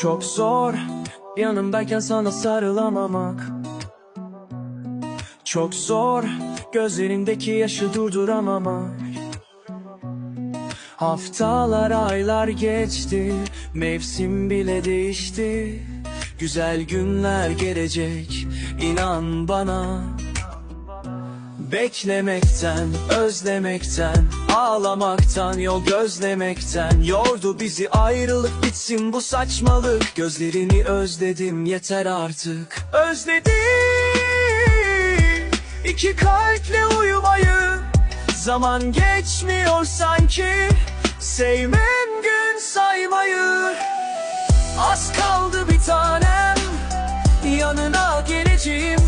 Çok zor. Yanımdayken sana sarılamamak Çok zor. Gözlerindeki yaşı durduramamak Haftalar aylar geçti. Mevsim bile değişti. Güzel günler gelecek. İnan bana Beklemekten, özlemekten, ağlamaktan, yol gözlemekten Yordu bizi ayrılık bitsin bu saçmalık. Gözlerini özledim yeter artık. Özledim. İki kalple uyumayı. Zaman geçmiyor sanki. Sevmem gün saymayı. Az kaldı bir tanem. Yanına geleceğim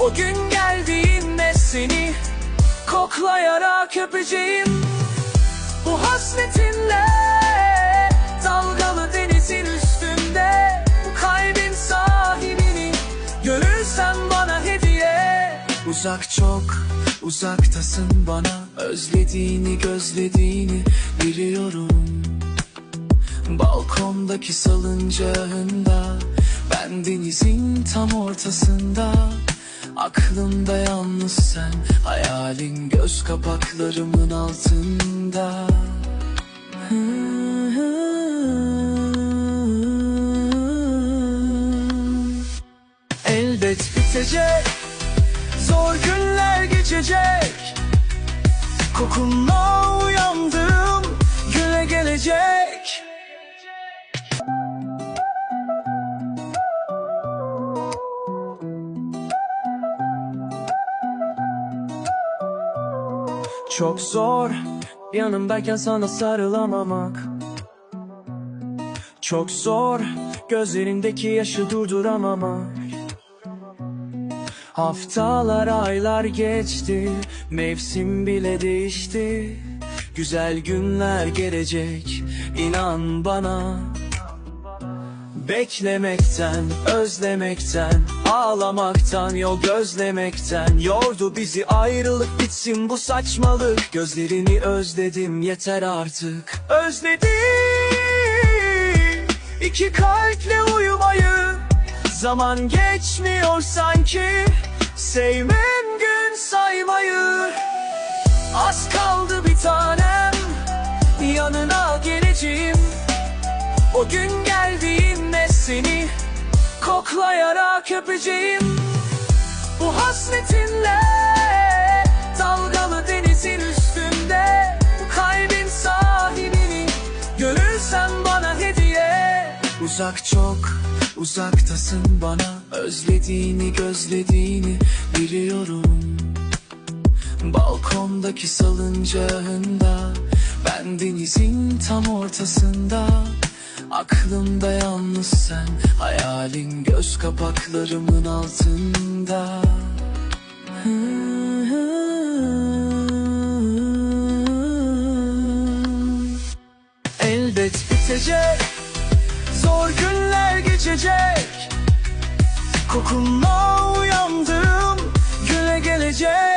O gün geldiğinde seni Koklayarak öpeceğim. Bu hasretinle Dalgalı denizin üstünde Bu kalbin sahibini Görürsen bana hediye. Uzak çok uzaktasın bana Özlediğini gözlediğini biliyorum. Balkondaki salıncağında Ben denizin tam ortasında Aklımda yalnız sen Hayalin göz kapaklarımın altında. Elbet bitecek Zor günler geçecek. Kokunla uyandım Güne gelecek Çok zor. Yanımdayken sana sarılamamak. Çok zor. Gözlerindeki yaşı durduramamak. Haftalar aylar geçti. Mevsim bile değişti. Güzel günler gelecek. İnan bana Beklemekten, özlemekten, ağlamaktan, yol gözlemekten. Yordu bizi ayrılık bitsin bu saçmalık. Gözlerini özledim yeter artık. Özledim. İki kalple uyumayı. Zaman geçmiyor sanki. Sevmem gün saymayı. Az kaldı bir tanem. Yanına geleceğim O gün geldiğinde seni Koklayarak öpeceğim. Bu hasretinle Dalgalı denizin üstünde Bu kalbin sahibini Görürsen bana hediye. Uzak çok uzaktasın bana. Özlediğini gözlediğini biliyorum. Balkondaki salıncağında Ben denizin tam ortasında Aklımda yalnız sen Hayalin göz kapaklarımın altında. Elbet bitecek Zor günler geçecek. Kokunla uyandım Güne gelecek